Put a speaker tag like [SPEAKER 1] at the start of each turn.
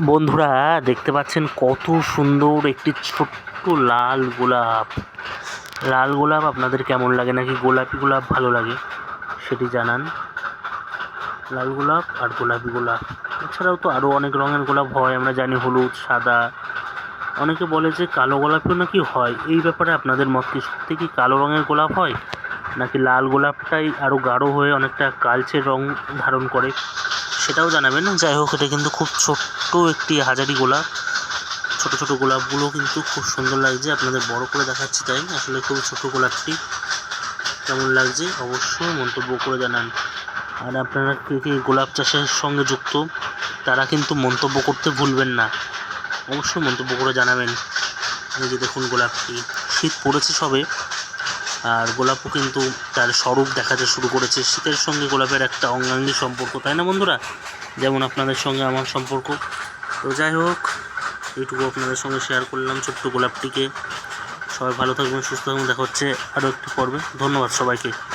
[SPEAKER 1] বন্ধুরা, দেখতে পাচ্ছেন কত সুন্দর একটি ছোট্ট লাল গোলাপ। লাল গোলাপ আপনাদের কেমন লাগে নাকি গোলাপি গোলাপ ভালো লাগে সেটি জানান। লাল গোলাপ আর গোলাপি গোলাপ। এছাড়াও তো আরও অনেক রঙের গোলাপ হয়, আমরা জানি হলুদ, সাদা। অনেকে বলে যে কালো গোলাপিও নাকি হয়। এই ব্যাপারে আপনাদের মত কি সত্যি কি কালো রঙের গোলাপ হয়? নাকি লাল গোলাপটাই আরও গাঢ় হয়ে অনেকটা কালচে রং ধারণ করে? সেটাও জানাবেন। যাই হোক, এটা কিন্তু খুব ছোট্ট একটি হাজারি গোলাপ। ছোট ছোট গোলাপগুলো কিন্তু খুব সুন্দর লাগছে। আপনাদের বড় করে দেখাচ্ছি তাই। আসলে খুব ছোট গোলাপটি। কেমন লাগছে? অবশ্যই মন্তব্য করে জানান। আর আপনারা কে কে গোলাপ চাষের সঙ্গে যুক্ত, তারা কিন্তু মন্তব্য করতে ভুলবেন না। অবশ্যই মন্তব্য করে জানাবেন। এই যে দেখুন গোলাপটি। শীত পড়েছে সবে। আর গোলাপও কিন্তু তার স্বরূপ দেখাতে শুরু করেছে। শীতের সঙ্গে গোলাপের একটা অঙ্গাঙ্গী সম্পর্ক, তাই না বন্ধুরা? যেমন আপনাদের সঙ্গে আমার সম্পর্ক। তো যাই হোক, এইটুকু আপনাদের সঙ্গে শেয়ার করলাম ছোট্ট গোলাপটিকে। সবাই ভালো থাকবেন, সুস্থ থাকবেন, দেখা হচ্ছে আরও একটি পর্বে। ধন্যবাদ সবাইকে।